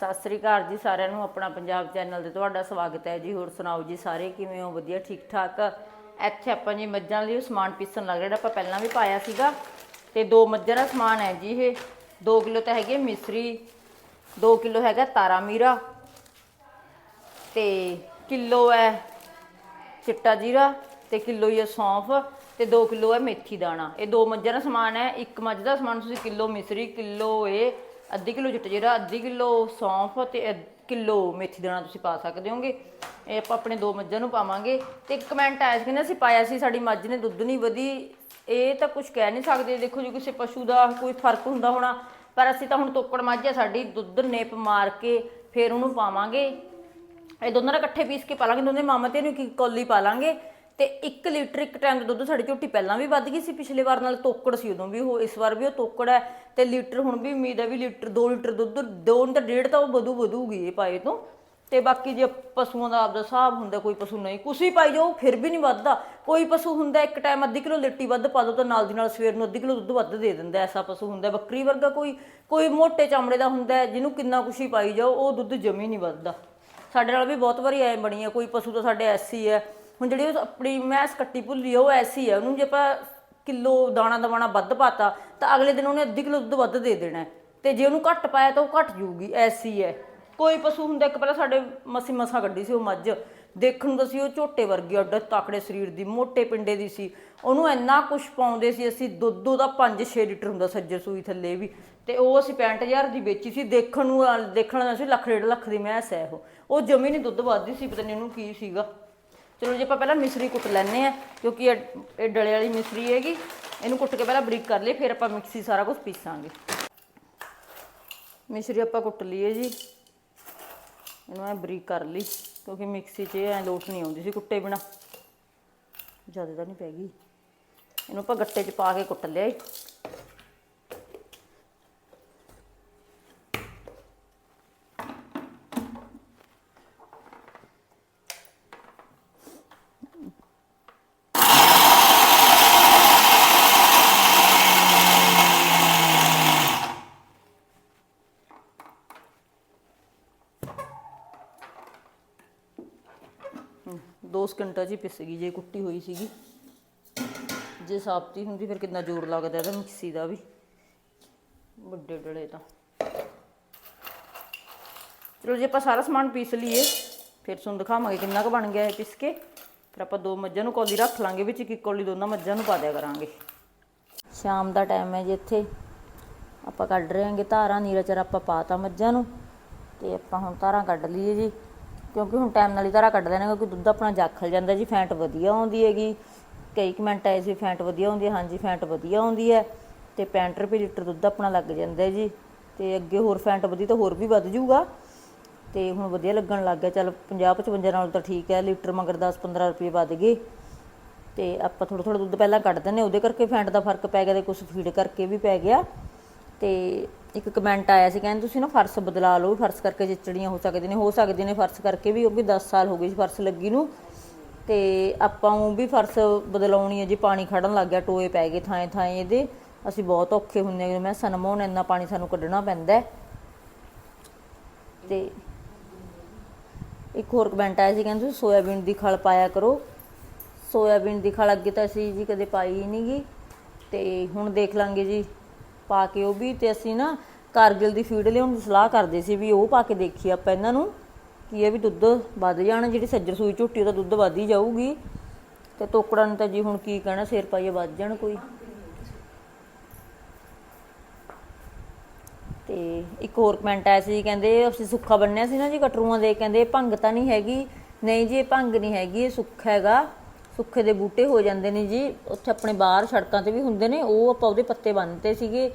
ਸਤਿ ਸ੍ਰੀ ਅਕਾਲ ਜੀ ਸਾਰਿਆਂ ਨੂੰ, ਆਪਣਾ ਪੰਜਾਬ ਚੈਨਲ ਤੇ ਤੁਹਾਡਾ ਸਵਾਗਤ ਹੈ ਜੀ। ਹੋਰ ਸੁਣਾਓ ਜੀ, ਸਾਰੇ ਕਿਵੇਂ ਹੋ? ਵਧੀਆ ਠੀਕ ਠਾਕ ਇੱਥੇ ਆਪਾਂ ਜੀ ਮੱਝਾਂ ਲਈ ਸਮਾਨ ਪੀਸਣ ਲੱਗ ਰਹੇ ਜਿਹੜਾ ਆਪਾਂ ਪਹਿਲਾਂ ਵੀ ਪਾਇਆ ਸੀਗਾ ਤੇ ਦੋ ਮੱਝਾਂ ਦਾ ਸਮਾਨ ਹੈ ਜੀ ਇਹ। 2 ਕਿਲੋ ਤਾਂ ਹੈਗੇ ਮਿਸਰੀ 2 ਕਿਲੋ ਹੈਗਾ ਤਾਰਾ ਮੀਰਾ ਤੇ ਕਿਲੋ ਹੈ ਚਿੱਟਾ ਜੀਰਾ ਤੇ ਕਿਲੋ ਹੀ ਹੈ ਸੌਂਫ ਤੇ 2 ਕਿਲੋ ਹੈ ਮੇਥੀ ਦਾਣਾ। ਇਹ ਦੋ ਮੱਝਾਂ ਦਾ ਸਮਾਨ ਹੈ। ਇੱਕ ਮੱਝ ਦਾ ਸਮਾਨ ਤੁਸੀਂ ਕਿਲੋ ਮਿਸਰੀ, ਕਿਲੋ ਇਹ ਅੱਧੀ ਕਿਲੋ ਚਿੱਟਾ ਜੀਰਾ ਅੱਧੀ ਕਿਲੋ ਸੌਂਫ ਤੇ ਅੱਧ- ਕਿਲੋ ਮੇਥੀ ਦਾਣਾ ਤੁਸੀਂ ਪਾ ਸਕਦੇ ਹੋਗੇ। ਇਹ ਆਪਾਂ ਆਪਣੇ ਦੋ ਮੱਝਾਂ ਨੂੰ ਪਾਵਾਂਗੇ। ਤੇ ਇੱਕ ਕਮੈਂਟ ਆਇਆ ਸੀ, ਕਹਿੰਦੇ ਅਸੀਂ ਪਾਇਆ ਸੀ, ਸਾਡੀ ਮੱਝ ਨੇ ਦੁੱਧ ਨਹੀਂ ਵਧੀ। ਇਹ ਤਾਂ ਕੁਝ ਕਹਿ ਨਹੀਂ ਸਕਦੇ। ਦੇਖੋ ਜੀ, ਕਿਸੇ ਪਸ਼ੂ ਦਾ ਕੋਈ ਫ਼ਰਕ ਹੁੰਦਾ ਹੋਣਾ, ਪਰ ਅਸੀਂ ਤਾਂ ਹੁਣ ਤੋਕੜ ਮੱਝ ਆ, ਸਾਡੀ ਦੁੱਧ ਨੇਪ ਮਾਰ ਕੇ ਫਿਰ ਉਹਨੂੰ ਪਾਵਾਂਗੇ। ਇਹ ਦੋਨਾਂ ਦਾ ਇਕੱਠੇ ਪੀਸ ਕੇ ਪਾ ਲਾਂਗੇ। ਦੋਨੇ ਮਾਮਾ ਤੇ ਨੂੰ ਇੱਕ ਕੌਲੀ ਪਾ ਲਾਂਗੇ। ਤੇ 1 ਲੀਟਰ ਇੱਕ ਟਾਈਮ ਦਾ ਦੁੱਧ ਸਾਡੀ ਝੋਟੀ ਪਹਿਲਾਂ ਵੀ ਵੱਧ ਗਈ ਸੀ, ਪਿਛਲੇ ਵਾਰ ਨਾਲ ਤੋਕੜ ਸੀ ਉਦੋਂ ਵੀ, ਉਹ ਇਸ ਵਾਰ ਵੀ ਉਹ ਤੋਕੜ ਹੈ ਤੇ ਲੀਟਰ ਹੁਣ ਵੀ ਉਮੀਦ ਹੈ ਵੀ ਲੀਟਰ 2 ਲੀਟਰ ਦੁੱਧ, ਦੋ ਨਹੀਂ ਤਾਂ ਡੇਢ ਤਾਂ ਉਹ ਵਧੂ ਵਧੂਗੀ ਇਹ ਪਾਏ ਤੋਂ। ਤੇ ਬਾਕੀ ਜੇ ਪਸ਼ੂਆਂ ਦਾ ਆਪਦਾ ਹਿਸਾਬ ਹੁੰਦਾ, ਕੋਈ ਪਸ਼ੂ ਨਹੀਂ, ਕੁਛ ਵੀ ਪਾਈ ਜਾਓ, ਫਿਰ ਵੀ ਨਹੀਂ ਵੱਧਦਾ। ਕੋਈ ਪਸ਼ੂ ਹੁੰਦਾ ਇੱਕ ਟਾਈਮ ਅੱਧੀ ਕਿਲੋ ਲਿੱਟੀ ਵੱਧ ਪਾ ਦੋ ਤਾਂ ਨਾਲ ਦੀ ਨਾਲ ਸਵੇਰ ਨੂੰ ਅੱਧੀ ਕਿਲੋ ਦੁੱਧ ਵੱਧ ਦੇ ਦਿੰਦਾ ਐਸਾ ਪਸ਼ੂ ਹੁੰਦਾ ਬੱਕਰੀ ਵਰਗਾ ਕੋਈ ਕੋਈ ਮੋਟੇ ਚਾਮੜੇ ਦਾ ਹੁੰਦਾ ਜਿਹਨੂੰ ਕਿੰਨਾ ਕੁਛ ਹੀ ਪਾਈ ਜਾਓ, ਉਹ ਦੁੱਧ ਜਮੀ ਨਹੀਂ ਵੱਧਦਾ। ਸਾਡੇ ਨਾਲ ਵੀ ਬਹੁਤ ਵਾਰੀ ਐ ਬਣੀ ਹੈ ਕੋਈ ਪਸ਼ੂ ਤਾਂ ਸਾਡੇ ਐਸੀ ਹੈ ਹੁਣ ਜਿਹੜੀ ਉਹ ਆਪਣੀ ਮੈਸ ਕੱਟੀ ਭੁੱਲੀ ਆ, ਉਹ ਐਸੀ ਹੈ ਉਹਨੂੰ ਜੇ ਆਪਾਂ ਕਿਲੋ ਦਾਣਾ ਦਵਾਣਾ ਵੱਧ ਪਾਤਾ ਤਾਂ ਅਗਲੇ ਦਿਨ ਉਹਨੇ ਅੱਧੀ ਕਿਲੋ ਦੁੱਧ ਵੱਧ ਦੇ ਦੇਣਾ ਹੈ। ਤੇ ਜੇ ਉਹਨੂੰ ਘੱਟ ਪਾਇਆ ਤਾਂ ਉਹ ਘੱਟ ਜੂਗੀ ਐਸੀ ਹੈ। ਕੋਈ ਪਸ਼ੂ ਹੁੰਦਾ ਇੱਕ ਪਹਿਲਾਂ ਸਾਡੇ ਮਸੀ ਮਸਾ ਕੱਢੀ ਸੀ ਉਹ ਮੱਝ। ਦੇਖਣ ਨੂੰ ਤਾਂ ਸੀ ਉਹ ਝੋਟੇ ਵਰਗੀ ਅੱਡ ਤਾਕੜੇ ਸਰੀਰ ਦੀ ਮੋਟੇ ਪਿੰਡੇ ਦੀ ਸੀ। ਉਹਨੂੰ ਇੰਨਾ ਕੁਛ ਪਾਉਂਦੇ ਸੀ ਅਸੀਂ ਦੁੱਧ ਉਹਦਾ 5-6 ਲੀਟਰ ਹੁੰਦਾ ਸੱਜਰ ਸੂਈ ਥੱਲੇ ਵੀ। ਤੇ ਉਹ ਅਸੀਂ 65000 ਦੀ ਵੇਚੀ ਸੀ ਦੇਖਣ ਨੂੰ ਦੇਖਣ ਨੂੰ ਸੀ ਲੱਖ ਡੇਢ ਲੱਖ ਦੀ ਮੈਸ ਹੈ ਉਹ। ਉਹ ਜਮੀ ਨਹੀਂ ਦੁੱਧ ਵੱਧਦੀ ਸੀ ਪਤਾ ਨਹੀਂ ਉਹਨੂੰ ਕੀ ਸੀਗਾ। ਚਲੋ ਜੀ, ਆਪਾਂ ਪਹਿਲਾਂ ਮਿਸਰੀ ਕੁੱਟ ਲੈਣੇ ਆ ਕਿਉਂਕਿ ਇਹ ਇਹ ਡਲੇ ਵਾਲੀ ਮਿਸਰੀ ਹੈਗੀ। ਇਹਨੂੰ ਕੁੱਟ ਕੇ ਪਹਿਲਾਂ ਬਰੀਕ ਕਰ ਲਈ ਫਿਰ ਆਪਾਂ ਮਿਕਸੀ ਸਾਰਾ ਕੁਝ ਪੀਸਾਂਗੇ। ਮਿਸਰੀ ਆਪਾਂ ਕੁੱਟ ਲਈਏ ਜੀ। ਇਹਨੂੰ ਐ ਬਰੀਕ ਕਰ ਲਈ, ਕਿਉਂਕਿ ਮਿਕਸੀ 'ਚ ਐ ਲੋਟ ਨਹੀਂ ਆਉਂਦੀ ਸੀ ਕੁੱਟੇ ਬਿਨਾ। ਜ਼ਿਆਦਾ ਤਾਂ ਨਹੀਂ ਪੈ ਗਈ। ਇਹਨੂੰ ਆਪਾਂ ਗੱਟੇ 'ਚ ਪਾ ਕੇ ਕੁੱਟ ਲਿਆ ਘੰਟਾ 'ਚ ਹੀ ਪਿਸ ਗਈ ਜੇ ਕੁੱਟੀ ਹੋਈ ਸੀਗੀ। ਜੇ ਸਾਬਤੀ ਹੁੰਦੀ, ਫਿਰ ਕਿੰਨਾ ਜ਼ੋਰ ਲੱਗਦਾ ਇਹਦਾ, ਮਿਕਸੀ ਦਾ ਵੀ। ਵੱਡੇ ਡਲੇ ਤਾਂ। ਚਲੋ ਜੇ ਆਪਾਂ ਸਾਰਾ ਸਮਾਨ ਪੀਸ ਲਈਏ, ਫਿਰ ਤੁਹਾਨੂੰ ਦਿਖਾਵਾਂਗੇ ਕਿੰਨਾ ਕੁ ਬਣ ਗਿਆ ਇਹ ਪਿਸ ਕੇ। ਫਿਰ ਆਪਾਂ ਦੋ ਮੱਝਾਂ ਨੂੰ ਕੌਲੀ ਰੱਖ ਲਾਂਗੇ ਵਿੱਚ ਇੱਕ ਇੱਕ ਕੌਲੀ ਦੋਨਾਂ ਮੱਝਾਂ ਨੂੰ ਪਾ ਦਿਆ ਕਰਾਂਗੇ। ਸ਼ਾਮ ਦਾ ਟਾਈਮ ਹੈ ਜੀ ਇੱਥੇ। ਆਪਾਂ ਕੱਢ ਰਹੇ ਹਾਂਗੇ ਧਾਰਾਂ, ਨੀਰਾ ਚਰ ਆਪਾਂ ਪਾਤਾ ਮੱਝਾਂ ਨੂੰ। ਤੇ ਆਪਾਂ ਹੁਣ ਧਾਰਾਂ ਕੱਢ ਲਈਏ ਜੀ। ਕਿਉਂਕਿ ਹੁਣ ਟਾਈਮ ਨਾਲ ਹੀ ਧਾਰਾ ਕੱਢ ਦੇਣਾ ਕਿਉਂਕਿ ਦੁੱਧ ਆਪਣਾ ਜਾਖਲ ਜਾਂਦਾ ਜੀ, ਫੈਂਟ ਵਧੀਆ ਆਉਂਦੀ ਹੈਗੀ। ਕਈ ਕਮੈਂਟ ਆਏ ਸੀ, ਫੈਂਟ ਵਧੀਆ ਆਉਂਦੀ ਹੈ। ਹਾਂਜੀ, ਫੈਂਟ ਵਧੀਆ ਆਉਂਦੀ ਹੈ। ਤੇ 65 ਰੁਪਏ ਲੀਟਰ ਦੁੱਧ ਆਪਣਾ ਲੱਗ ਜਾਂਦਾ ਜੀ। ਤੇ ਅੱਗੇ ਹੋਰ ਫੈਂਟ ਵਧੀ ਤਾਂ ਹੋਰ ਵੀ ਵੱਧ ਜਾਊਗਾ। ਤੇ ਹੁਣ ਵਧੀਆ ਲੱਗਣ ਲੱਗ ਗਿਆ। ਚੱਲ 50 55 ਨਾਲ ਤਾਂ ਠੀਕ ਹੈ, ਲੀਟਰ ਮਗਰ 10 15 ਰੁਪਏ ਵੱਧ ਗਏ। ਤੇ ਆਪਾਂ ਥੋੜਾ ਥੋੜਾ ਦੁੱਧ ਪਹਿਲਾਂ ਕੱਢ ਦਿੰਨੇ ਉਹਦੇ ਕਰਕੇ ਫੈਂਟ ਦਾ ਫ਼ਰਕ ਪੈ ਗਿਆ ਤੇ ਕੁਝ ਫੀਡ ਕਰਕੇ ਵੀ ਪੈ ਗਿਆ। ਤੇ ਇੱਕ ਕਮੈਂਟ ਆਇਆ ਸੀ, ਕਹਿੰਦੇ ਤੁਸੀਂ ਨਾ ਫਰਸ਼ ਬਦਲਾ ਲਓ, ਫਰਸ਼ ਕਰਕੇ ਚਿਚੜੀਆਂ ਹੋ ਸਕਦੀਆਂ ਨੇ, ਹੋ ਸਕਦੀਆਂ ਨੇ ਫਰਸ਼ ਕਰਕੇ ਵੀ, ਉਹ ਵੀ 10 ਸਾਲ ਹੋ ਗਏ ਸੀ ਫਰਸ਼ ਲੱਗੀ ਨੂੰ। ਤੇ ਆਪਾਂ ਉਹ ਵੀ ਫਰਸ਼ ਬਦਲਾਉਣੀ ਹੈ ਜੀ, ਪਾਣੀ ਖੜਨ ਲੱਗ ਗਿਆ, ਟੋਏ ਪੈ ਗਏ ਥਾਂ ਥਾਂ ਇਹਦੇ। ਅਸੀਂ ਬਹੁਤ ਔਖੇ ਹੁੰਦੇ ਹਾਂ, ਮੈਂ ਸਨਮੋਨ ਇੰਨਾ ਪਾਣੀ ਸਾਨੂੰ ਕੱਢਣਾ ਪੈਂਦਾ ਹੈ। ਤੇ ਇੱਕ ਹੋਰ ਕਮੈਂਟ ਆਇਆ ਸੀ, ਕਹਿੰਦੇ ਤੁਸੀਂ ਸੋਇਆਬੀਨ ਦੀ ਖਲ ਪਾਇਆ ਕਰੋ। ਸੋਇਆਬੀਨ ਦੀ ਖਲ ਅੱਗੇ ਤਾਂ ਅਸੀਂ ਜੀ ਕਦੇ ਪਾਈ ਹੀ ਨਹੀਂਗੀ ਤੇ ਹੁਣ ਦੇਖ ਲਾਂਗੇ ਜੀ। ਪਾ ਕੇ ਉਹ ਵੀ ਤੇ ਅਸੀਂ ਨਾ ਕਾਰਗਿਲ ਦੀ ਫੀਡ ਲਿਆਉਣ ਦੀ ਸਲਾਹ ਕਰਦੇ ਸੀ ਵੀ ਉਹ ਪਾ ਕੇ ਦੇਖੀ ਆਪਾਂ ਇਹਨਾਂ ਨੂੰ ਕੀ ਇਹ ਵੀ ਦੁੱਧ ਵੱਧ ਜਾਣਾ, ਜਿਹੜੀ ਸੱਜਰ ਸੂਈ ਝੁੱਟੀ ਉਹਦਾ ਦੁੱਧ ਵੱਧ ਹੀ ਜਾਊਗੀ। ਤੇ ਟੋਕੜਾਂ ਨੂੰ ਤਾਂ ਜੀ ਹੁਣ ਕੀ ਕਹਿਣਾ, ਸਿਰ ਪਾਈਏ ਵੱਧ ਜਾਣ ਕੋਈ। ਤੇ ਇੱਕ ਹੋਰ ਕਮੈਂਟ ਆਇਆ ਸੀ ਕਹਿੰਦੇ ਅਸੀਂ ਸੁੱਖਾ ਬੰਨਿਆ ਸੀ ਨਾ ਜੀ ਕਟਰੂਆਂ ਦੇ, ਕਹਿੰਦੇ ਭੰਗ ਤਾਂ ਨਹੀਂ ਹੈਗੀ। ਨਹੀਂ ਜੀ, ਇਹ ਭੰਗ ਨਹੀਂ ਹੈਗੀ, ਇਹ ਸੁੱਖ ਹੈਗਾ। ਸੁੱਖੇ ਦੇ ਬੂਟੇ ਹੋ ਜਾਂਦੇ ਨੇ ਜੀ। ਉੱਥੇ ਆਪਣੇ ਬਾਹਰ ਸੜਕਾਂ ਤੇ ਵੀ ਹੁੰਦੇ ਨੇ। ਉਹ ਆਪਾਂ ਉਹਦੇ ਪੱਤੇ ਬੰਨਤੇ ਸੀਗੇ।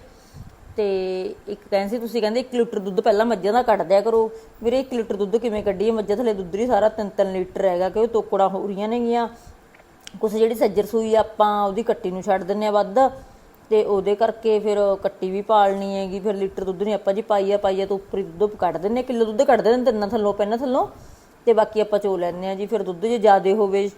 ਤੇ ਇੱਕ ਕਹਿੰਦੇ ਸੀ ਤੁਸੀਂ ਕਹਿੰਦੇ 1 ਲੀਟਰ ਦੁੱਧ ਪਹਿਲਾਂ ਮੱਝਾਂ ਦਾ ਕੱਢ ਦਿਆ ਕਰੋ। ਵੀਰੇ 1 ਲੀਟਰ ਦੁੱਧ ਕਿਵੇਂ ਕੱਢੀਏ? ਮੱਝਾਂ ਥਲੇ ਦੁੱਧ ਹੀ ਸਾਰਾ 3-3 ਲੀਟਰ ਹੈਗਾ ਕਿ ਉਹ ਤੋਕੜਾ ਹੋ ਰਹੀਆਂ ਨੇਗੀਆਂ। ਕੁਛ ਜਿਹੜੀ ਸੱਜਰ ਸੂਈ ਆ, ਆਪਾਂ ਉਹਦੀ ਕੱਟੀ ਨੂੰ ਛੱਡ ਦਿੰਨੇ ਆ ਵੱਧ। ਤੇ ਉਹਦੇ ਕਰਕੇ ਫਿਰ ਕੱਟੀ ਵੀ ਪਾਲਣੀ ਹੈਗੀ। ਫਿਰ ਲੀਟਰ ਦੁੱਧ ਨਹੀਂ ਆਪਾਂ ਜੀ ਪਾਈਆ ਪਾਈਆ ਤੋਂ ਉੱਪਰ ਹੀ ਦੁੱਧ ਕੱਢ ਦਿੰਨੇ ਕਿਲੋ ਦੁੱਧ ਕੱਢ ਦਿੰਦੇ ਤਿੰਨਾਂ ਥੱਲੋਂ ਪਹਿਲਾਂ ਥੱਲੋਂ। ਤੇ ਬਾਕੀ ਆਪਾਂ ਚੋ ਲੈਂਦੇ ਆ ਜੀ। ਫਿਰ ਦੁੱਧ ਜੇ ਜ਼ਿਆਦਾ ਹੋਵੇ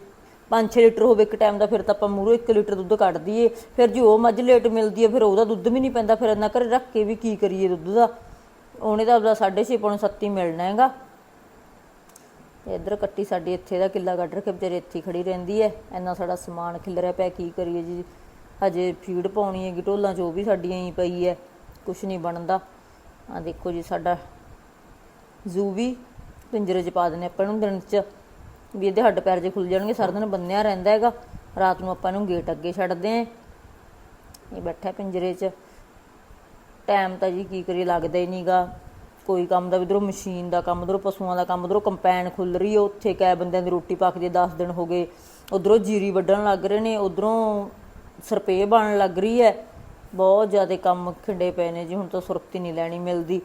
5-6 ਲੀਟਰ ਹੋਵੇ ਇੱਕ ਟਾਈਮ ਦਾ, ਫਿਰ ਤਾਂ ਆਪਾਂ ਮੂਰੋਂ 1 ਲੀਟਰ ਦੁੱਧ ਕੱਢ ਦਈਏ। ਫਿਰ ਜੇ ਉਹ ਮੱਝ ਲੇਟ ਮਿਲਦੀ ਹੈ, ਫਿਰ ਉਹਦਾ ਦੁੱਧ ਵੀ ਨਹੀਂ ਪੈਂਦਾ। ਫਿਰ ਇੰਨਾ ਘਰੇ ਰੱਖ ਕੇ ਵੀ ਕੀ ਕਰੀਏ ਦੁੱਧ ਦਾ? ਉਹਨੇ ਤਾਂ ਆਪਦਾ 6.5 ਪੌਣੇ 7 ਮਿਲਣਾ ਹੈਗਾ। ਇੱਧਰ ਕੱਟੀ ਸਾਡੀ ਇੱਥੇ ਦਾ ਕਿੱਲਾ ਕੱਢ ਰੱਖੇ ਵਿਚਾਰੇ ਇੱਥੇ ਹੀ ਖੜੀ ਰਹਿੰਦੀ ਹੈ। ਇੰਨਾ ਸਾਡਾ ਸਮਾਨ ਖਿਲਰਿਆ ਪਿਆ, ਕੀ ਕਰੀਏ ਜੀ? ਹਜੇ ਫੀਡ ਪਾਉਣੀ ਹੈਗੀ, ਢੋਲਾਂ 'ਚ ਉਹ ਵੀ ਸਾਡੀਆਂ ਹੀ ਪਈ ਹੈ। ਕੁਛ ਨਹੀਂ ਬਣਦਾ। ਆ ਦੇਖੋ ਜੀ ਸਾਡਾ ਜ਼ੂ ਵੀ ਪਿੰਜਰੇ 'ਚ ਪਾ ਦਿੰਦੇ ਆਪਾਂ ਨੂੰ ਦਿਨ 'ਚ। ਵੀ ਇਹਦੇ ਹੱਡ ਪੈਰ ਜੇ ਖੁੱਲ ਜਾਣਗੇ, ਸਾਰਾ ਦਿਨ ਬੰਨਿਆ ਰਹਿੰਦਾ ਹੈਗਾ। ਰਾਤ ਨੂੰ ਆਪਾਂ ਇਹਨੂੰ ਗੇਟ ਅੱਗੇ ਛੱਡਦੇ ਆਂ ਇਹ ਬੈਠਾ ਪਿੰਜਰੇ 'ਚ। ਟਾਈਮ ਤਾਂ ਜੀ ਕੀ ਕਰੀਏ, ਲੱਗਦਾ ਹੀ ਨਹੀਂਗਾ। ਕੋਈ ਕੰਮ ਦਾ ਇਧਰੋਂ ਮਸ਼ੀਨ ਦਾ ਕੰਮ ਉਧਰੋਂ ਪਸ਼ੂਆਂ ਦਾ ਕੰਮ ਉਧਰੋਂ ਕੰਪੈਨ ਖੁੱਲ ਰਹੀ ਹੈ ਉੱਥੇ। ਕੈ ਬੰਦਿਆਂ ਦੀ ਰੋਟੀ ਪੱਕਦੀ 10 ਦਿਨ ਹੋ ਗਏ। ਉਧਰੋਂ ਜੀਰੀ ਵੱਢਣ ਲੱਗ ਰਹੇ ਨੇ, ਉਧਰੋਂ ਸਰਪੇ ਬਣਨ ਲੱਗ ਰਹੀ ਹੈ। ਬਹੁਤ ਜ਼ਿਆਦਾ ਕੰਮ ਖਿੰਡੇ ਪਏ ਨੇ ਜੀ, ਹੁਣ ਤਾਂ ਸੁਰਖਤੀ ਨਹੀਂ ਲੈਣੀ ਮਿਲਦੀ।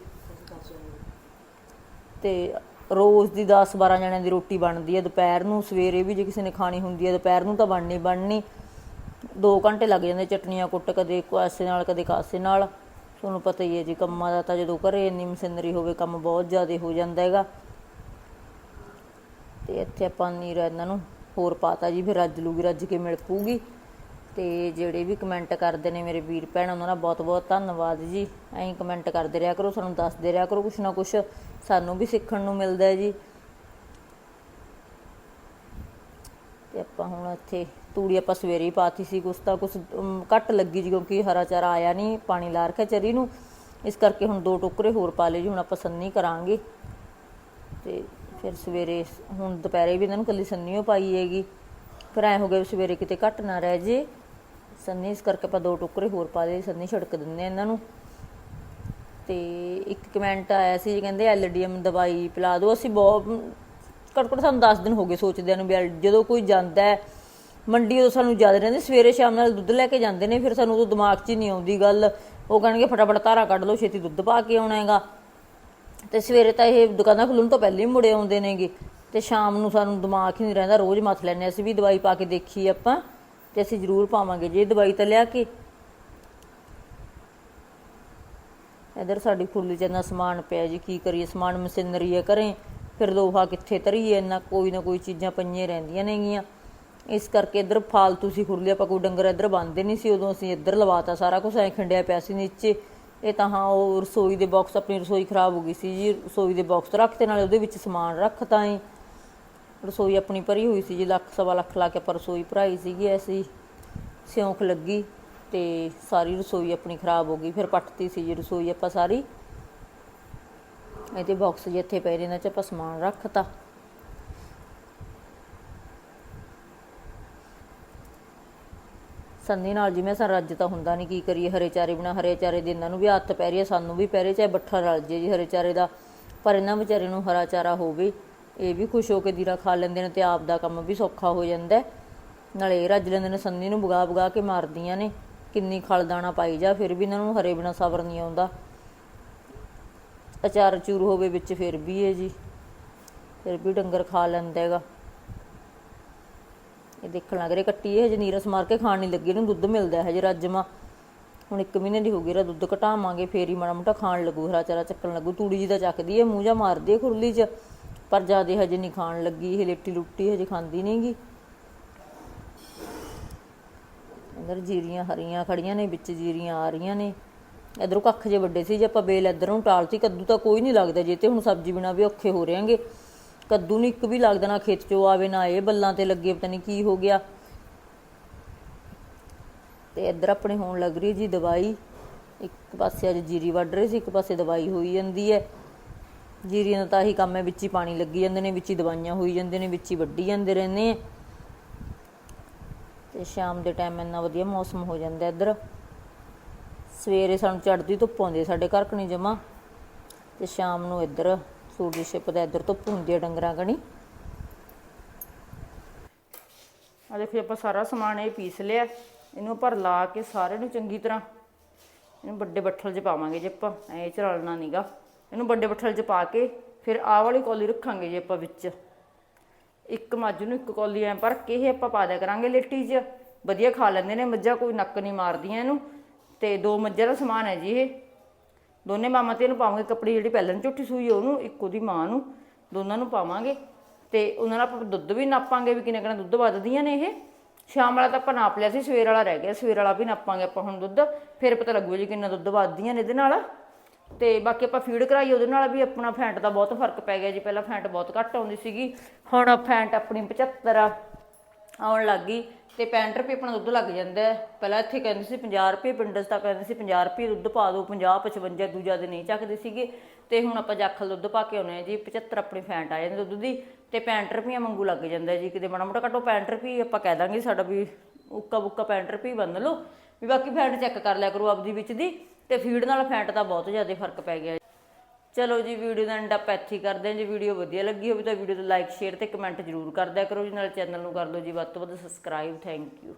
ਤੇ ਰੋਜ਼ ਦੀ 10 12 ਜਣਿਆਂ ਦੀ ਰੋਟੀ ਬਣਦੀ ਹੈ, ਦੁਪਹਿਰ ਨੂੰ ਸਵੇਰੇ ਵੀ ਜੇ ਕਿਸੇ ਨੇ ਖਾਣੀ ਹੁੰਦੀ ਹੈ, ਦੁਪਹਿਰ ਨੂੰ ਤਾਂ ਬਣਨੀ ਬਣਨੀ। 2 ਘੰਟੇ ਲੱਗ ਜਾਂਦੇ, ਚਟਨੀਆਂ ਕੁੱਟ ਕਦੇ ਕਾਸੇ ਨਾਲ, ਕਦੇ ਕਾਸੇ ਨਾਲ। ਤੁਹਾਨੂੰ ਪਤਾ ਹੀ ਹੈ ਜੀ, ਕੰਮਾਂ ਦਾ ਤਾਂ ਜਦੋਂ ਘਰੇ ਇੰਨੀ ਮਸ਼ੀਨਰੀ ਹੋਵੇ, ਕੰਮ ਬਹੁਤ ਜ਼ਿਆਦਾ ਹੋ ਜਾਂਦਾ ਹੈਗਾ। ਤੇ ਇੱਥੇ ਆਪਾਂ ਨੀਰਾ ਇਹਨਾਂ ਨੂੰ ਹੋਰ ਪਾਤਾ ਜੀ, ਫਿਰ ਰੱਜ ਲੂਗੀ, ਰੱਜ ਕੇ ਮਿਲ ਪੂਗੀ ਤੇ ਜਿਹੜੇ ਵੀ ਕਮੈਂਟ ਕਰਦੇ ਨੇ ਮੇਰੇ ਵੀਰ ਭੈਣ, ਉਹਨਾਂ ਦਾ ਬਹੁਤ ਬਹੁਤ ਧੰਨਵਾਦ ਜੀ। ਐਂ ਕਮੈਂਟ ਕਰਦੇ ਰਿਹਾ ਕਰੋ, ਸਾਨੂੰ ਦੱਸਦੇ ਰਿਹਾ ਕਰੋ, ਕੁਛ ਨਾ ਕੁਛ ਸਾਨੂੰ ਵੀ ਸਿੱਖਣ ਨੂੰ ਮਿਲਦਾ ਹੈ ਜੀ। ਤੇ ਆਪਾਂ ਹੁਣ ਇੱਥੇ ਤੂੜੀ ਆਪਾਂ ਸਵੇਰੇ ਹੀ ਪਾਤੀ ਸੀ, ਕੁਛ ਤਾਂ ਕੁਛ ਘੱਟ ਲੱਗੀ ਜੀ, ਕਿਉਂਕਿ ਹਰਾ ਚਾਰਾ ਆਇਆ ਨਹੀਂ ਪਾਣੀ ਲਾ ਰੱਖਿਆ ਚਰੀ ਨੂੰ। ਇਸ ਕਰਕੇ ਹੁਣ ਦੋ ਟੋਕਰੇ ਹੋਰ ਪਾ ਲਏ ਜੀ, ਹੁਣ ਆਪਾਂ ਸੰਨੀ ਕਰਾਂਗੇ। ਤੇ ਫਿਰ ਸਵੇਰੇ ਹੁਣ ਦੁਪਹਿਰੇ ਵੀ ਇਹਨਾਂ ਨੂੰ ਕੱਲੀ ਸੰਨੀ ਓ ਪਾਈ ਹੈਗੀ। ਫਿਰ ਐ ਹੋ ਗਿਆ ਵੀ ਸਵੇਰੇ ਕਿਤੇ ਘੱਟ ਨਾ ਰਹਿ ਜੇ। ਸੰਨੀ, ਇਸ ਕਰਕੇ ਆਪਾਂ ਦੋ ਟੋਕਰੇ ਹੋਰ ਪਾ ਦੇ ਸੰਨੀ ਛਿੜਕ ਦਿੰਦੇ ਆ ਇਹਨਾਂ ਨੂੰ। ਤੇ ਇੱਕ ਕਮੈਂਟ ਆਇਆ ਸੀ ਜੀ ਕਹਿੰਦੇ ਐਲਡੀਐਮ ਦਵਾਈ ਪਿਲਾ ਦਿਓ। ਅਸੀਂ ਬਹੁਤ ਘੱਟੋ ਘੱਟ ਸਾਨੂੰ 10 ਦਿਨ ਹੋ ਗਏ ਸੋਚਦਿਆਂ ਨੂੰ ਵੀ ਐਲ- ਜਦੋਂ ਕੋਈ ਜਾਂਦਾ ਹੈ, ਮੰਡੀ ਉਹ ਸਾਨੂੰ ਯਾਦ ਰਹਿੰਦੇ, ਸਵੇਰੇ ਸ਼ਾਮ ਨਾਲ ਦੁੱਧ ਲੈ ਕੇ ਜਾਂਦੇ ਨੇ, ਫਿਰ ਸਾਨੂੰ ਉਦੋਂ ਦਿਮਾਗ 'ਚ ਹੀ ਨਹੀਂ ਆਉਂਦੀ ਗੱਲ। ਉਹ ਕਹਿਣਗੇ, ਫਟਾਫਟ ਧਾਰਾ ਕੱਢ ਲਓ, ਛੇਤੀ ਦੁੱਧ ਪਾ ਕੇ ਆਉਣਾ ਹੈਗਾ। ਤੇ ਸਵੇਰੇ ਤਾਂ ਇਹ ਦੁਕਾਨਾਂ ਖੁੱਲਣ ਤੋਂ ਪਹਿਲਾਂ ਹੀ ਮੁੜੇ ਆਉਂਦੇ ਨੇਗੇ। ਤੇ ਸ਼ਾਮ ਨੂੰ ਸਾਨੂੰ ਦਿਮਾਗ ਹੀ ਨਹੀਂ ਰਹਿੰਦਾ, ਰੋਜ਼ ਮੱਥ ਲੈਂਦੇ ਅਸੀਂ ਵੀ ਦਵਾਈ ਪਾ ਕੇ ਦੇਖੀ ਆਪਾਂ। ਤੇ ਅਸੀਂ ਜ਼ਰੂਰ ਪਾਵਾਂਗੇ। ਜੇ ਦਵਾਈ ਤਾਂ ਲਿਆ ਕੇ। ਇਧਰ ਸਾਡੀ ਫੁੱਲੀ ਚ ਇੰਨਾ ਸਮਾਨ ਪਿਆ ਜੀ, ਕੀ ਕਰੀਏ? ਸਮਾਨ ਮਸ਼ੀਨਰੀ ਹੈ ਕਰੇ ਫਿਰ ਲੋਹਾ ਕਿੱਥੇ ਤਰੀਏ ਇੰਨਾ ਕੋਈ ਨਾ ਕੋਈ ਚੀਜ਼ਾਂ ਪਈਆਂ ਰਹਿੰਦੀਆਂ ਨੇਗੀਆਂ। ਇਸ ਕਰਕੇ ਇਧਰ ਫਾਲਤੂ ਸੀ ਖੁਰਲੀ, ਆਪਾਂ ਕੋਈ ਡੰਗਰ ਇਧਰ ਬੰਨਦੇ ਨਹੀਂ ਸੀ ਉਦੋਂ। ਅਸੀਂ ਇਧਰ ਲਵਾਤਾ ਸਾਰਾ ਕੁਝ ਐ ਖੰਡਿਆ ਪਿਆ ਸੀ ਨੀਚੇ। ਇਹ ਤਾਂ ਹਾਂ, ਉਹ ਰਸੋਈ ਦੇ ਬਾਕਸ ਆਪਣੀ ਰਸੋਈ ਖਰਾਬ ਹੋ ਗਈ ਸੀ ਜੀ। ਰਸੋਈ ਦੇ ਬਾਕਸ ਰੱਖਤੇ ਨਾਲੇ ਉਹਦੇ ਵਿੱਚ ਸਮਾਨ ਰੱਖਤਾ ਹੀ ਰਸੋਈ ਆਪਣੀ ਭਰੀ ਹੋਈ ਸੀ ਜੀ, ਲੱਖ, ਸਵਾ ਲੱਖ ਲਾ ਕੇ ਆਪਾਂ ਰਸੋਈ ਭਰਾਈ ਸੀਗੀ, ਐਸੀ ਸਿਉਂਖ ਲੱਗੀ ਤੇ ਸਾਰੀ ਰਸੋਈ ਆਪਣੀ ਖਰਾਬ ਹੋ ਗਈ, ਫਿਰ ਪੱਟਤੀ ਸੀ ਜੀ ਰਸੋਈ ਆਪਾਂ ਸਾਰੀ। ਇਹਦੇ ਬਾਕਸ ਜਿੱਥੇ ਪਏ ਨੇ, ਇਹਨਾਂ 'ਚ ਆਪਾਂ ਸਮਾਨ ਰੱਖਤਾ। ਸੰਨੀ ਨਾਲ ਜਿਵੇਂ ਸਾ ਰੱਜ ਤਾਂ ਹੁੰਦਾ ਨਹੀਂ ਕੀ ਕਰੀਏ, ਹਰੇ ਚਾਰੇ ਬਿਨਾ ਹਰੇ ਚਾਰੇ ਦੇ ਇਹਨਾਂ ਨੂੰ ਵੀ ਹੱਥ ਪੈ ਰਹੀ ਹੈ, ਸਾਨੂੰ ਵੀ ਪੈ ਰਹੀ ਚਾਹੇ ਬੱਠਾ ਰਲ ਜੇ ਜੀ ਹਰੇ ਚਾਰੇ ਦਾ, ਪਰ ਇਹਨਾਂ ਵਿਚਾਰੇ ਨੂੰ ਹਰਾ ਚਾਰਾ ਹੋਵੇ। ਇਹ ਵੀ ਖੁਸ਼ ਹੋ ਕੇ ਦੀਰਾ ਖਾ ਲੈਂਦੇ ਨੇ ਤੇ ਆਪ ਦਾ ਕੰਮ ਵੀ ਸੌਖਾ ਹੋ ਜਾਂਦਾ ਨਾਲੇ ਇਹ ਰੱਜ ਲੈਂਦੇ ਨੇ, ਸੰਨੀ ਨੂੰ ਬਗਾ ਬਗਾ ਕੇ ਮਾਰਦੀਆਂ ਨੇ, ਕਿੰਨੀ ਖਲ ਦਾਣਾ ਪਾਈ ਜਾ, ਫਿਰ ਵੀ ਇਹਨਾਂ ਨੂੰ ਹਰੇ ਬਿਨਾ ਸਬਰ ਨਹੀਂ ਆਉਂਦਾ। ਅਚਾਰ ਚੂਰ ਹੋਵੇ ਵਿੱਚ ਫਿਰ ਵੀ ਹੈ ਜੀ, ਫਿਰ ਵੀ ਡੰਗਰ ਖਾ ਲੈਂਦਾ ਹੈਗਾ। ਇਹ ਦੇਖਣ ਲੱਗ ਰਿਹਾ, ਕੱਟੀ ਇਹ ਜਨੀਰਸ ਮਾਰ ਕੇ ਖਾਣ ਨਹੀਂ ਲੱਗੀ, ਇਹਨੂੰ ਦੁੱਧ ਮਿਲਦਾ ਹੈ ਹਜੇ ਰਾਜਮਾ। ਹੁਣ ਇੱਕ ਮਹੀਨੇ ਦੀ ਹੋ ਗਈ ਰਾ ਦੁੱਧ ਘਟਾਵਾਂਗੇ, ਫੇਰ ਹੀ ਮਾੜਾ ਮੋਟਾ ਖਾਣ ਲੱਗੂ, ਹਰਾ ਚਾਰਾ ਚੱਕਣ ਲੱਗੂ, ਤੂੜੀ ਜੀ ਦਾ ਚੱਕਦੀ ਹੈ, ਮੂੰਹ ਜਾ ਮਾਰਦੀ ਹੈ ਖੁਰਲੀ 'ਚ। ਪਰ ਜਿਆਦੇ ਹਜੇ ਨਹੀਂ ਖਾਣ ਲੱਗੀ, ਇਹ ਲੇਟੀ ਲੁੱਟੀ ਹਜੇ ਖਾਂਦੀ ਨਹੀਂਗੀ ਅੰਦਰ ਜੀਰੀਆਂ ਹਰੀਆਂ ਖੜੀਆਂ ਨੇ, ਵਿੱਚ ਜੀਰੀਆਂ ਆ ਰਹੀਆਂ ਨੇ। ਇਧਰੋਂ ਕੱਖ ਜੇ ਵੱਡੇ ਸੀ, ਜੇ ਆਪਾਂ ਬੇਲ ਇਧਰੋਂ ਟਾਲਤੀ, ਕੱਦੂ ਤਾਂ ਕੋਈ ਨਹੀਂ ਲੱਗਦਾ। ਜੇ ਤੇ ਹੁਣ ਸਬਜ਼ੀ ਬਿਨਾ ਵੀ ਔਖੇ ਹੋ ਰਹੇਗੇ। ਕੱਦੂ ਨਹੀਂ ਇੱਕ ਵੀ ਲੱਗਦਾ ਨਾ ਖੇਤ ਚੋਂ ਆਵੇ, ਨਾ ਇਹ ਬੱਲਾਂ ਤੇ ਲੱਗੇ, ਪਤਾ ਨਹੀਂ ਕੀ ਹੋ ਗਿਆ। ਤੇ ਇੱਧਰ ਆਪਣੇ ਹੋਣ ਲੱਗ ਰਹੀ ਜੀ ਦਵਾਈ। ਇੱਕ ਪਾਸੇ ਅੱਜ ਜੀਰੀ ਵੱਢ ਰਹੇ ਸੀ, ਇੱਕ ਪਾਸੇ ਦਵਾਈ ਹੋਈ ਜਾਂਦੀ ਹੈ। ਜੀਰੀਆਂ ਦਾ ਤਾਂ ਇਹੀ ਕੰਮ ਹੈ, ਵਿੱਚ ਹੀ ਪਾਣੀ ਲੱਗੀ ਜਾਂਦੇ ਨੇ, ਵਿੱਚ ਹੀ ਦਵਾਈਆਂ ਹੋਈ ਜਾਂਦੇ ਨੇ, ਵਿੱਚ ਹੀ ਵੱਢੀ ਜਾਂਦੇ ਰਹਿੰਦੇ ਤੇ ਸ਼ਾਮ ਦੇ ਟਾਈਮ ਇੰਨਾ ਵਧੀਆ ਮੌਸਮ ਹੋ ਜਾਂਦਾ ਇੱਧਰ। ਸਵੇਰੇ ਸਾਨੂੰ ਚੜਦੀ ਧੁੱਪ ਆਉਂਦੀ ਸਾਡੇ ਘਰ ਕਣੀ ਜਮਾ। ਤੇ ਸ਼ਾਮ ਨੂੰ ਇੱਧਰ ਸੂਰਜ ਛਿਪਦਾ ਇੱਧਰ ਧੁੱਪ ਹੁੰਦੀ ਹੈ ਡੰਗਰਾਂ ਕਣੀ। ਆ ਦੇਖੋ ਆਪਾਂ ਸਾਰਾ ਸਮਾਨ ਇਹ ਪੀਸ ਲਿਆ। ਇਹਨੂੰ ਪਰ ਲਾ ਕੇ ਸਾਰੇ ਨੂੰ ਚੰਗੀ ਤਰ੍ਹਾਂ ਇਹਨੂੰ ਵੱਡੇ ਬੱਠਲ 'ਚ ਪਾਵਾਂਗੇ ਜੇ ਆਪਾਂ, ਐ ਚ ਰਲਣਾ ਨੀਗਾ। ਇਹਨੂੰ ਵੱਡੇ ਬੱਠਲ 'ਚ ਪਾ ਕੇ ਫਿਰ ਆਹ ਵਾਲੀ ਕੌਲੀ ਰੱਖਾਂਗੇ ਜੀ ਆਪਾਂ ਵਿੱਚ। ਇੱਕ ਮੱਝ ਨੂੰ ਇੱਕ ਕੌਲੀ ਐ ਭਰ ਕੇ ਇਹ ਆਪਾਂ ਪਾ ਦਿਆ ਕਰਾਂਗੇ ਲੇਟੀ 'ਚ। ਵਧੀਆ ਖਾ ਲੈਂਦੇ ਨੇ, ਮੱਝਾਂ ਕੋਈ ਨੱਕ ਨਹੀਂ ਮਾਰਦੀਆਂ ਇਹਨੂੰ। ਤੇ ਦੋ ਮੱਝਾਂ ਦਾ ਸਮਾਨ ਹੈ ਜੀ ਇਹ। ਦੋਨੇ ਮਾਮਾ ਤੇ ਇਹਨੂੰ ਪਾਵਾਂਗੇ ਕੱਪੜੇ ਜਿਹੜੀ ਪਹਿਲਾਂ ਝੁੱਟੀ ਸੂਈ ਉਹਨੂੰ, ਇੱਕ ਉਹਦੀ ਮਾਂ ਨੂੰ। ਦੋਨਾਂ ਨੂੰ ਪਾਵਾਂਗੇ। ਤੇ ਉਹਨਾਂ ਨਾਲ ਆਪਾਂ ਦੁੱਧ ਵੀ ਨਾਪਾਂਗੇ ਵੀ ਕਿੰਨਾ ਕਿੰਨਾ ਦੁੱਧ ਵੱਧਦੀਆਂ ਨੇ ਇਹ। ਸ਼ਾਮ ਵਾਲਾ ਤਾਂ ਆਪਾਂ ਨਾਪ ਲਿਆ ਸੀ, ਸਵੇਰ ਵਾਲਾ ਰਹਿ ਗਿਆ, ਸਵੇਰ ਵਾਲਾ ਵੀ ਨਾਪਾਂਗੇ ਆਪਾਂ ਹੁਣ ਦੁੱਧ। ਫਿਰ ਪਤਾ ਲੱਗੂ ਜੀ ਕਿੰਨਾ ਦੁੱਧ ਵੱਧਦੀਆਂ ਨੇ ਇਹਦੇ ਨਾਲ। ਤੇ ਬਾਕੀ ਆਪਾਂ ਫੀਡ ਕਰਾਈ, ਉਹਦੇ ਨਾਲ ਵੀ ਆਪਣਾ ਫੈਂਟ ਦਾ ਬਹੁਤ ਫ਼ਰਕ ਪੈ ਗਿਆ ਜੀ। ਪਹਿਲਾਂ ਫੈਂਟ ਬਹੁਤ ਘੱਟ ਆਉਂਦੀ ਸੀਗੀ, ਹੁਣ ਫੈਂਟ ਆਪਣੀ 75 ਆਉਣ ਲੱਗ ਗਈ। ਤੇ 65 ਰੁਪਏ ਆਪਣਾ ਦੁੱਧ ਲੱਗ ਜਾਂਦਾ ਪਹਿਲਾਂ ਇੱਥੇ ਕਹਿੰਦੇ ਸੀ 50 ਰੁਪਏ, ਪਿੰਡਸ ਤਾਂ ਕਹਿੰਦੇ ਸੀ 50 ਰੁਪਏ ਦੁੱਧ ਪਾ ਦਿਓ 50 55 ਦੂਜਾ ਦੇ ਨਹੀਂ ਚੱਕਦੇ ਸੀਗੇ। ਤੇ ਹੁਣ ਆਪਾਂ ਜਾਖਲ ਦੁੱਧ ਪਾ ਕੇ ਆਉਨੇ ਆ ਜੀ 75 ਆਪਣੀ ਫੈਂਟ ਆ ਜਾਂਦੀ ਦੁੱਧ ਦੀ। ਤੇ 65 ਰੁਪਏ ਮੰਗੂ ਲੱਗ ਜਾਂਦਾ ਜੀ, ਕਿਤੇ ਮਾੜਾ ਮੋਟਾ ਘੱਟੋ 65 ਰੁਪਏ ਆਪਾਂ ਕਹਿ ਦਾਂਗੇ ਸਾਡਾ ਵੀ ਉੱਕਾ ਬੁੱਕਾ 65 ਰੁਪਏ ਬੰਨ ਲਓ। ਵੀ ਬਾਕੀ ਫੈਂਟ ਚੈੱਕ ਕਰ ਲਿਆ ਕਰੋ ਆਪਦੀ ਵਿੱਚ ਦੀ। ਤੇ ਫੀਡ ਨਾਲ ਫੈਂਟ ਦਾ ਬਹੁਤ ਜ਼ਿਆਦਾ ਫ਼ਰਕ ਪੈ ਗਿਆ। ਚਲੋ ਜੀ ਵੀਡੀਓ ਦਾ ਐਂਡ ਆਪਾਂ ਇੱਥੇ ਹੀ ਕਰਦੇ ਹਾਂ। ਜੇ ਵੀਡੀਓ ਵਧੀਆ ਲੱਗੀ ਹੋਵੇ ਤਾਂ ਵੀਡੀਓ ਨੂੰ ਲਾਈਕ ਸ਼ੇਅਰ ਤੇ ਕਮੈਂਟ ਜ਼ਰੂਰ ਕਰਦਿਆ ਕਰੋ ਜੀ। ਨਾਲ ਚੈਨਲ ਨੂੰ ਕਰ ਲਓ ਜੀ। ਵੱਧ ਤੋਂ ਵੱਧ ਸਬਸਕ੍ਰਾਈਬ ਥੈਂਕ ਯੂ